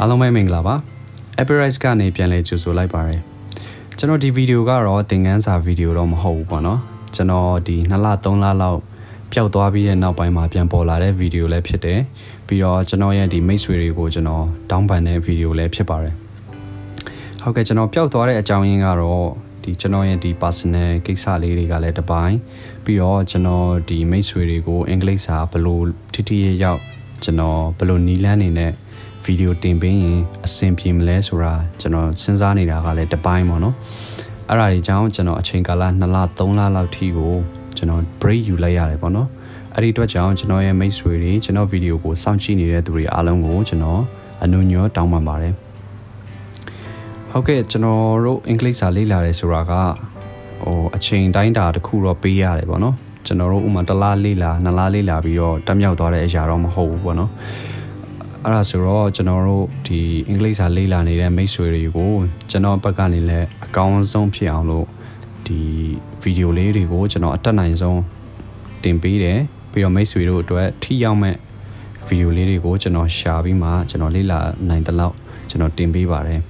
အားလုံးပဲမင်္ဂလာပါ Epirice ကနေပြန်လဲကြိုဆိုလိုက်ပါရယ်ကျွန်တော်ဒီဗီဒီယိုကတော့သင်ခန်းစာဗီဒီယိုတော့မဟုတ်ဘူးပေါ့နော်ကျွန်တော်ဒီ2လ3လလောက်ပျောက်သွားပြီးတဲ့နောက်ပိုင်းမှာပြန်ပေါ်လာတဲ့ဗီဒီယိုလည်းဖြစ်တယ်ပြီးတော့ကျွန်တော်ရဲ့ဒီမိတ်ဆွေတွေကိုကျွန်တော်တောင်းပန်တဲ့ဗီဒီယိုလည်းဖြစ်ပါတယ်ဟုတ်ကဲ့ကျွန်တော်ပျောက်သွားတဲ့အကြောင်းရင်းကတော့ဒီကျွန်တော်ရဲ့ဒီ personal ကိစ္စလေးတွေကလည်းတစ်ပိုင်းပြီးတော့ကျွန်တော်ဒီမိတ်ဆွေတွေကိုအင်္ဂလိပ်စာဘယ်လိုထိထိရရောက်ကျွန်တော်ဘယ်လိုနီးလန်းနေနဲ့ ဗီဒီယိုတင်ပေးရင်အဆင်ပြေမလဲဆိုတာကျွန်တော်စဉ်းစားနေတာကလည်းတစ်ပိုင်းပေါ့နော်အဲ့ဒါဒီကြောင့်ကျွန်တော်အချိန်ကာလ2လ3လလောက်ထိကိုကျွန်တော် break ယူလိုက်ရတယ်ပေါ့နော်အဲ့ဒီအတွက်ကြောင့်ကျွန်တော်ရဲ့မိတ်ဆွေတွေကျွန်တော်ဗီဒီယိုကိုစောင့်ကြည့်နေတဲ့သူတွေအားလုံးကိုကျွန်တော်အနုညောတောင်းပန်ပါတယ်ဟုတ်ကဲ့ကျွန်တော်တို့အင်္ဂလိပ်စာလေ့လာတယ်ဆိုတာကဟိုအချိန်တိုင်းတာတစ်ခုတော့ပေးရတယ်ပေါ့နော်ကျွန်တော်တို့ဥမာတစ်လားလေ့လာနှစ်လားလေ့လာပြီးတော့တက်မြောက်သွားတဲ့အရာတော့မဟုတ်ဘူးပေါ့နော် အဲ့ဒါဆိုတော့ကျွန်တော်တို့ဒီအင်္ဂလိပ်စာလေ့လာနေတဲ့မိတ်ဆွေတွေကိုကျွန်တော်ဘက်ကနေလည်းအကောင်းဆုံးဖြစ်အောင်လို့ဒီဗီဒီယိုလေးတွေကိုကျွန်တော်အတက်နိုင်ဆုံးတင်ပေးတယ်ပြီးတော့မိတ်ဆွေတို့အတွက်ထိရောက်မဲ့ဗီဒီယိုလေးတွေကိုကျွန်တော်ရှာပြီးမှကျွန်တော်လေ့လာနိုင်တဲ့လောက်ကျွန်တော်တင်ပေးပါတယ်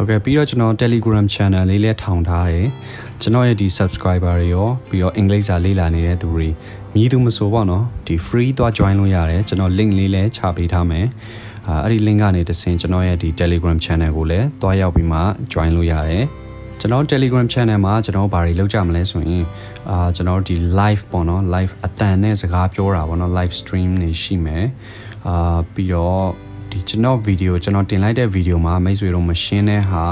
ဟုတ်ကဲ့ပြီးတော့ကျွန်တော် Telegram channel လေးလည်းထောင်ထားတယ်ကျွန်တော်ရဲ့ဒီ subscriber တွေရောပြီးတော့အင်္ဂလိပ်စာလေ့လာနေတဲ့သူတွေမြည်သူမဆိုပေါ့နော်ဒီ free သွား join လို့ရတယ်ကျွန်တော် link လေးလည်းချပေးထားမယ်အာအဲ့ဒီ link ကနေတဆင်ကျွန်တော်ရဲ့ဒီ Telegram channel ကိုလည်းသွားရောက်ပြီးမှ join လို့ရတယ်ကျွန်တော် Telegram channel မှာကျွန်တော်ဘာတွေလုပ်ကြမလဲဆိုရင်အာကျွန်တော်ဒီ live ပေါ့နော် live အတန်နဲ့စကားပြောတာပေါ့နော် live stream နေရှိမယ်အာပြီးတော့ ဒီကျွန်တော်ဗီဒီယိုကျွန်တော်တင်လိုက်တဲ့ဗီဒီယိုမှာမိတ်ဆွေတို့မရှင်းတဲ့ဟာ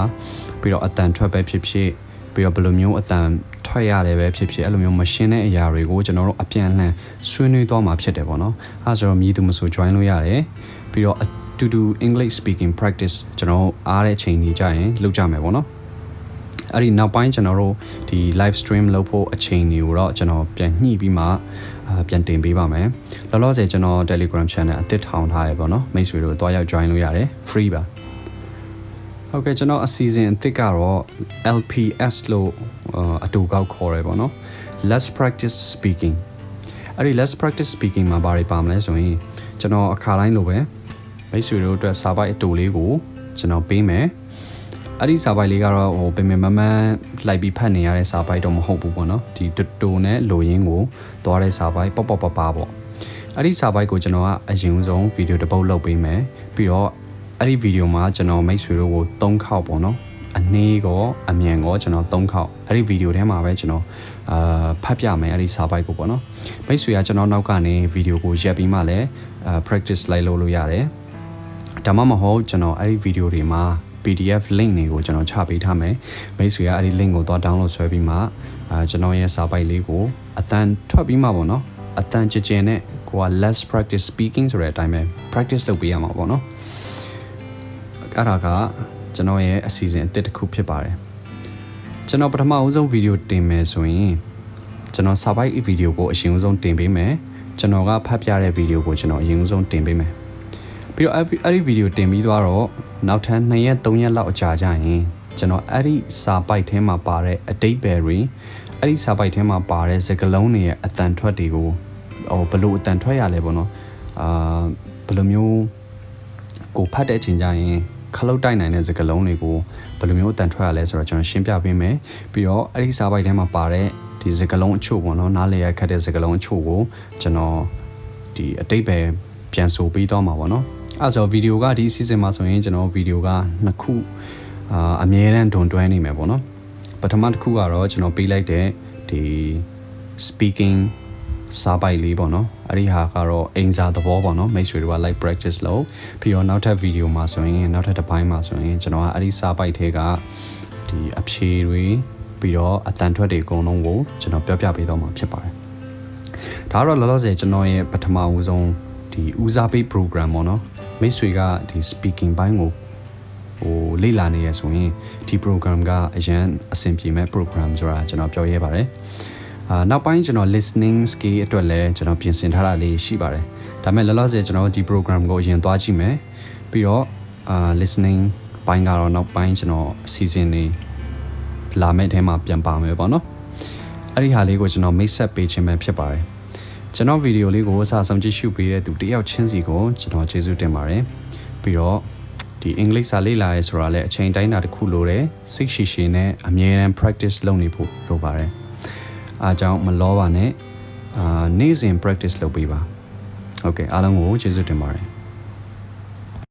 ပြီးတော့အတန်ထွက်ပဲဖြစ်ဖြစ်ပြီးတော့ဘယ်လိုမျိုးအတန်ထွက်ရတယ်ပဲဖြစ်ဖြစ်အဲ့လိုမျိုးမရှင်းတဲ့အရာတွေကိုကျွန်တော်တို့အပြန်အလှန်ဆွေးနွေးသွားမှာဖြစ်တယ်ပေါ့နော်အဲဆိုတော့မြည်သူမဆို join လို့ရတယ်ပြီးတော့အတူတူ English speaking practice ကျွန်တော်အားတဲ့အချိန်ကြီးကြာရင်လုပ်ကြမယ်ပေါ့နော် အဲ့ဒီနောက်ပိုင်းကျွန်တော်တို့ဒီ live stream လုပ်ဖို့အချိန်တွေကိုတော့ကျွန်တော်ပြန်ညှိပြီးမှအာပြန်တင်ပေးပါမယ်လောလောဆယ်ကျွန်တော် Telegram channel အသစ်ထောင်ထားရပေါ့နော်မိတ်ဆွေတို့တွားရောက် join လို့ရတယ် free ပါဟုတ်ကဲ့ကျွန်တော်အစီအစဉ်အသစ်ကတော့ LPS လို့အတူကောက်ခေါ်ရပေါ့နော် Let's practice speaking အဲ့ဒီ Let's practice speaking မှာဘာတွေပါမလဲဆိုရင်ကျွန်တော်အခါတိုင်းလိုပဲမိတ်ဆွေတို့အတွက်စာပိုက်အတူလေးကိုကျွန်တော်ပေးမယ် အဲ့ဒီစာပိုက်လေးကတော့ဟိုပင်ပင်မမန်းလိုက်ပြီးဖတ်နေရတဲ့စာပိုက်တော့မဟုတ်ဘူးပေါ့နော်ဒီတူနဲ့လိုရင်းကိုသွားတဲ့စာပိုက်ပေါ့ပေါ့ပပပေါ့အဲ့ဒီစာပိုက်ကိုကျွန်တော်ကအရင်ဆုံးဗီဒီယိုတစ်ပုတ်လုပ်ပေးမယ်ပြီးတော့အဲ့ဒီဗီဒီယိုမှာကျွန်တော်မိတ်ဆွေတို့ကို၃ခေါက်ပေါ့နော်အနည်းကောအမြန်ကောကျွန်တော်၃ခေါက်အဲ့ဒီဗီဒီယိုထဲမှာပဲကျွန်တော်အာဖတ်ပြမယ်အဲ့ဒီစာပိုက်ကိုပေါ့နော်မိတ်ဆွေကကျွန်တော်နောက်ကနေဗီဒီယိုကိုရက်ပြီးမှလည်းအာ practice လိုက်လုပ်လို့ရတယ်ဒါမှမဟုတ်ကျွန်တော်အဲ့ဒီဗီဒီယိုတွေမှာ PDF link တွေကိုကျွန်တော်ချပေးထားမယ်မိတ်ဆွေကအဲ့ဒီ link ကိုသွား download ဆွဲပြီးမှအာကျွန်တော်ရဲ့စာပိုက်လေးကိုအတန်ထွက်ပြီးမှပေါ့နော်အတန်ကြကြနဲ့ကိုက less practice speaking ဆိုတဲ့အတိုင်းပဲ practice လုပ်ပေးရမှာပေါ့နော်အဲ့ဒါကကျွန်တော်ရဲ့အစီအစဉ်အသစ်တစ်ခုဖြစ်ပါတယ်ကျွန်တော်ပထမအဆုံးဗီဒီယိုတင်မယ်ဆိုရင်ကျွန်တော်စာပိုက်ဗီဒီယိုကိုအရင်ဆုံးတင်ပေးမယ်ကျွန်တော်ကဖတ်ပြတဲ့ဗီဒီယိုကိုကျွန်တော်အရင်ဆုံးတင်ပေးမယ် ပြီးတော့အဲ့ဒီဗီဒီယိုတင်ပြီးသွားတော့နောက်ထပ်2ရက်3ရက်လောက်အကြာကြရင်ကျွန်တော်အဲ့ဒီစာပိုက်ထဲမှာပါတဲ့အတိတ်ပဲတွေအဲ့ဒီစာပိုက်ထဲမှာပါတဲ့စကားလုံးတွေရဲ့အတန်ထွက်တွေကိုဟိုဘယ်လိုအတန်ထွက်ရလဲပေါ့နော်အာဘယ်လိုမျိုးကိုဖတ်တဲ့အချိန်ကျရင်ခလုတ်တိုက်နိုင်တဲ့စကားလုံးတွေကိုဘယ်လိုမျိုးအတန်ထွက်ရလဲဆိုတော့ကျွန်တော်ရှင်းပြပေးမယ်ပြီးတော့အဲ့ဒီစာပိုက်ထဲမှာပါတဲ့ဒီစကားလုံးအချို့ပေါ့နော်နားလေရခတ်တဲ့စကားလုံးအချို့ကိုကျွန်တော်ဒီအတိတ်ပဲပြန်ဆိုပေးတော့မှာပေါ့နော် အဲဆိုဗီဒီယိုကဒီ season မှာဆိုရင်ကျွန်တော်ဗီဒီယိုကနှစ်ခုအာအမြဲတမ်းဒွန်တွဲနေမယ်ပေါ့နော်ပထမတစ်ခုကတော့ကျွန်တော်ပေးလိုက်တဲ့ဒီ speaking စာပိုက်လေးပေါ့နော်အဲ့ဒီဟာကတော့အိမ်စာသဘောပေါ့နော်မိတ်ဆွေတွေက live practice လုပ်ပြီးတော့နောက်ထပ်ဗီဒီယိုမှာဆိုရင်နောက်ထပ်တစ်ပိုင်းမှာဆိုရင်ကျွန်တော်ကအဲ့ဒီစာပိုက်ထဲကဒီအဖြေတွေပြီးတော့အတန်ထွက်တွေအကုန်လုံးကိုကျွန်တော်ပြောပြပေးတော့မှာဖြစ်ပါတယ်ဒါကတော့လောလောဆယ်ကျွန်တော်ရဲ့ပထမဦးဆုံးဒီဦးစားပေး program ပေါ့နော် မိတ်ဆွေကဒီ speaking ဘိုင်းကိုဟိုလေ့လာနေရဆိုရင်ဒီ program ကအရန်အဆင်ပြေမဲ့ program ဆိုတာကျွန်တော်ပြောရဲပါတယ်အာနောက်ပိုင်းကျွန်တော် listening skill အတွက်လည်းကျွန်တော်ပြင်ဆင်ထားတာလေးရှိပါတယ်ဒါပေမဲ့လောလောဆယ်ကျွန်တော်ဒီ program ကိုအရင်သွားကြည့်မယ်ပြီးတော့အာ listening ဘိုင်းကတော့နောက်ပိုင်းကျွန်တော်အစီအစဉ်တွေလာမယ့်ထဲမှာပြန်ပါမယ်ပေါ့နော်အဲ့ဒီဟာလေးကိုကျွန်တော်မိတ်ဆက်ပေးခြင်းပဲဖြစ်ပါတယ် ကျွန်တော်ဗီဒီယိုလေးကိုအစားဆုံးကြည့်ရှုပေးတဲ့သူတယောက်ချင်းစီကိုကျွန်တော်ကျေးဇူးတင်ပါတယ်ပြီးတော့ဒီအင်္ဂလိပ်စာလေ့လာရဲဆိုတာလည်းအချိန်တိုင်းတာတစ်ခုလိုတယ်စိတ်ရှိရှိနဲ့အမြဲတမ်း practice လုပ်နေဖို့လိုပါတယ်အားကြောင့်မလောပါနဲ့အာနေ့စဉ် practice လုပ်ပေးပါဟုတ်ကဲ့အားလုံးကိုကျေးဇူးတင်ပါတယ်